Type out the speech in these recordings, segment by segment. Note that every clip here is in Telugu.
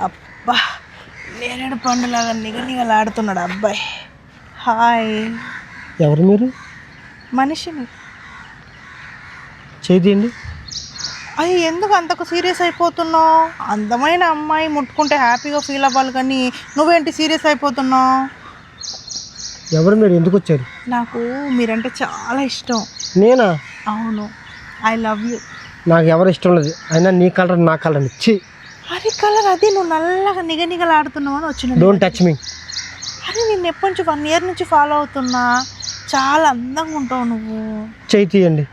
అబ్బా నేరేడు పండులాగా నిగనిగలాడుతున్నాడు అబ్బాయి. హాయ్. ఎవరు మీరు? మనిషిని. చేయండి అయ్యి ఎందుకు అంతకు సీరియస్ అయిపోతున్నావు? అందమైన అమ్మాయి ముట్టుకుంటే హ్యాపీగా ఫీల్ అవ్వాలి కానీ నువ్వేంటి సీరియస్ అయిపోతున్నావు? ఎవరు మీరు? ఎందుకు వచ్చారు? నాకు మీరంటే చాలా ఇష్టం. నేనా? అవును. I love you. నాకు ఎవరు ఇష్టం లేదు. అయినా నీ కలర్ నా కలర్. ఇచ్చి అరే కలర్ అది నువ్వు నల్లగా నిగనిగలాడుతున్నావు అని వచ్చిన డోంట్ టచ్ మీ అరే నేను ఎప్పటి నుంచి వన్ ఇయర్ నుంచి ఫాలో అవుతున్నా? చాలా అందంగా ఉంటావు నువ్వు. చేయి తీయండి.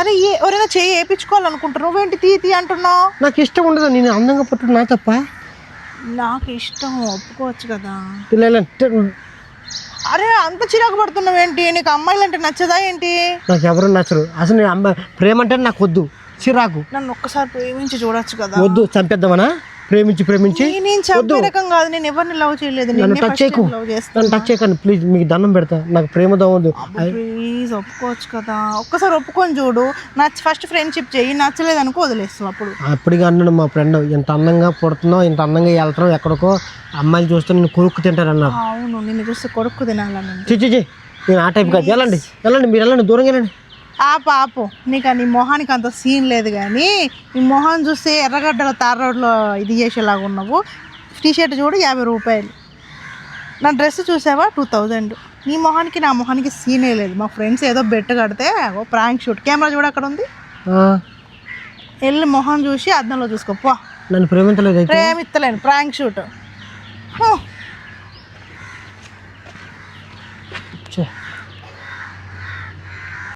అరే ఏ ఎవరైనా చేయి వేయించుకోవాలనుకుంటారు. నువ్వేంటి తీ తీ అంటున్నావు? నాకు ఇష్టం ఉండదు. నేను అందంగా పట్టు నా తప్ప? నాకు ఇష్టం ఒప్పుకోవచ్చు కదా. అంటే అరే అంత చిరాకు పడుతున్నావేంటి? నీకు అమ్మాయిలు అంటే నచ్చదా ఏంటి? నాకు ఎవరు నచ్చరు. అసలు నేను అమ్మ ప్రేమ అంటే నాకు వద్దు. చిరాకు. నన్ను ఒక్కసారి ప్రేమించి చూడొచ్చు కదా. వద్దు చంపేద్దామా ప్రేమించి ప్రేమించి. నీ- నేను చంపే రకం కాదు నేను ఎవరిని లవ్ చేయలేదు. నన్ను టచ్ చేయకు. నన్ను టచ్ చేయకండి ప్లీజ్ మీకు దండం పెడతా. నాకు ప్రేమ దవ్వద్దు ప్లీజ్ ఒప్పుకోవచ్చు కదా. ఒక్కసారి ఒప్పుకొని చూడు. నచ్చ ఫస్ట్ ఫ్రెండ్షిప్ చెయ్యి నచ్చలేదు అనుకో వదిలేస్తాం అప్పుడు. అప్పటిగా అన్నాడు మా ఫ్రెండ్ ఇంత అందంగా పుడుతున్నావు ఇంత అందంగా వెళ్తున్నావు ఎక్కడికో. అమ్మాయిలు చూస్తే నేను కొరుక్కు తింటారు అన్నారు. అవును నిన్ను చూస్తే కొడుకు తినాలని చిచ్చి నేను ఆ టైప్ కాదు. వెళ్ళండి వెళ్ళండి మీరు వెళ్ళండి దూరంగా వెళ్ళండి. ఆ పాపు. నీకు నీ మొహానికి అంత సీన్ లేదు కానీ నీ మొహం చూస్తే ఎర్రగడ్డల తార రోడ్లో ఇది చేసేలాగా ఉన్నావు. టీషర్ట్ చూడు యాభై రూపాయలు. నా డ్రెస్ చూసావా? Two thousand. నీ మొహానికి నా మొహానికి సీనే లేదు. మా ఫ్రెండ్స్ ఏదో బెట్ కడితే ఓ ప్రాంక్ షూట్. కెమెరా చూడు అక్కడ ఉంది. వెళ్ళి మొహం చూసి అద్దంలో చూసుకో. పో. నన్ను ప్రేమించలేదు ప్రేమిత్తలేను. Prank shoot.